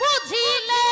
বুঝিলে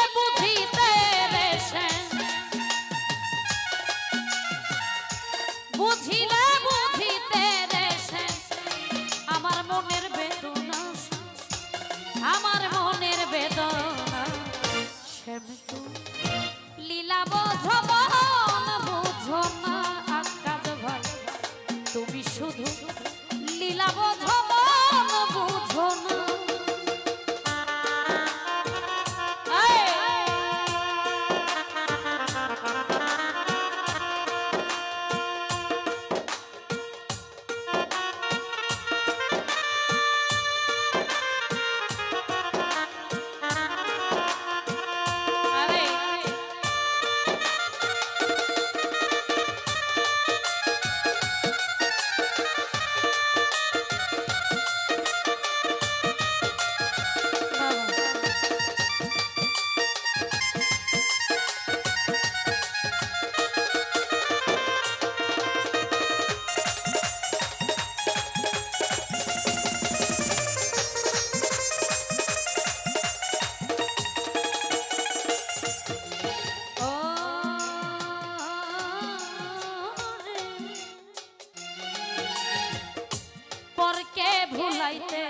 ভুলাইতে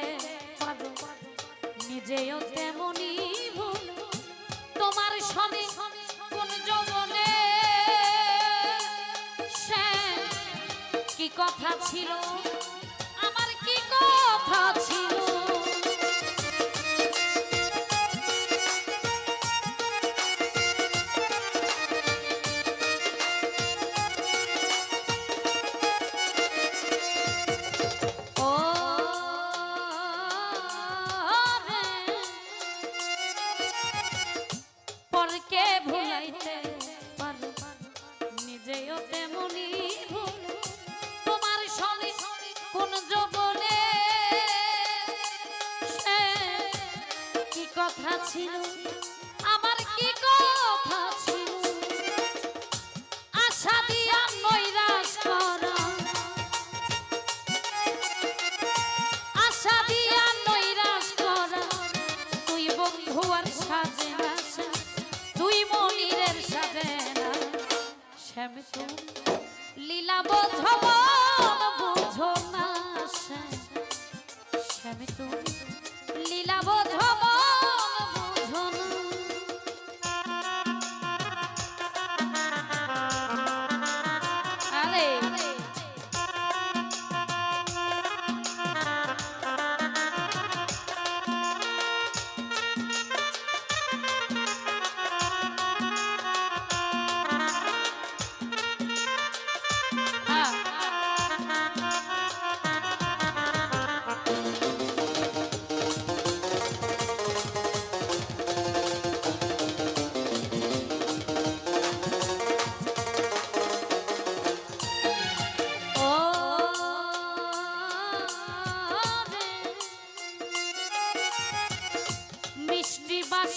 পারো। নিজেও তেমনি তোমার স্বামী কোন সে কি কথা ছিল? কথা ছিল? আমার কি কথা ছিল? আশা দিয়া নৈরাশ করা। আশা দিয়া নৈরাশ তুই বন্ধু আর সাজে তুই মনিরের সাজে না শ্যাম তুমি লীলা না শ্যাম তুমি লীলা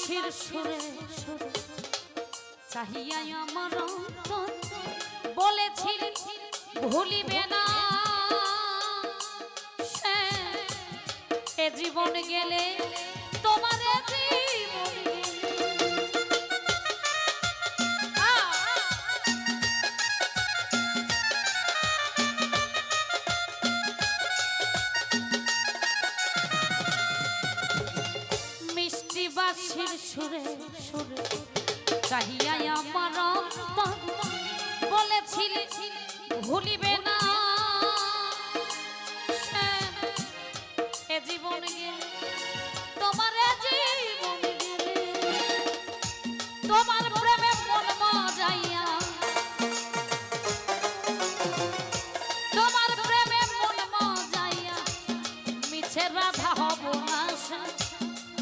বাঁশির সুরে সুরে চাহিয়া আমার অন্তর ভুলিবে না এ জীবন গেলে বাসির সুরে সুরে চাহিয়া আমার ভুলিবে না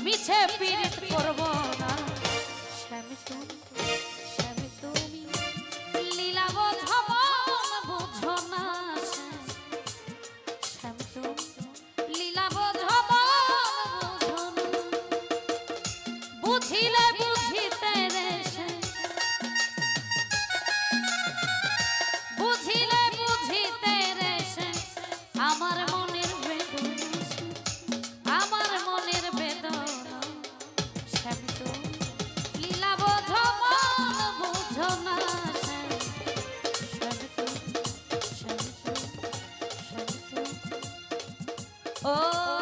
মিছে পীড়িত করব না। স্বামী তুমি স্বামী তুমি লীলা বোঝো বুঝো না স্বামী তুমি Oh.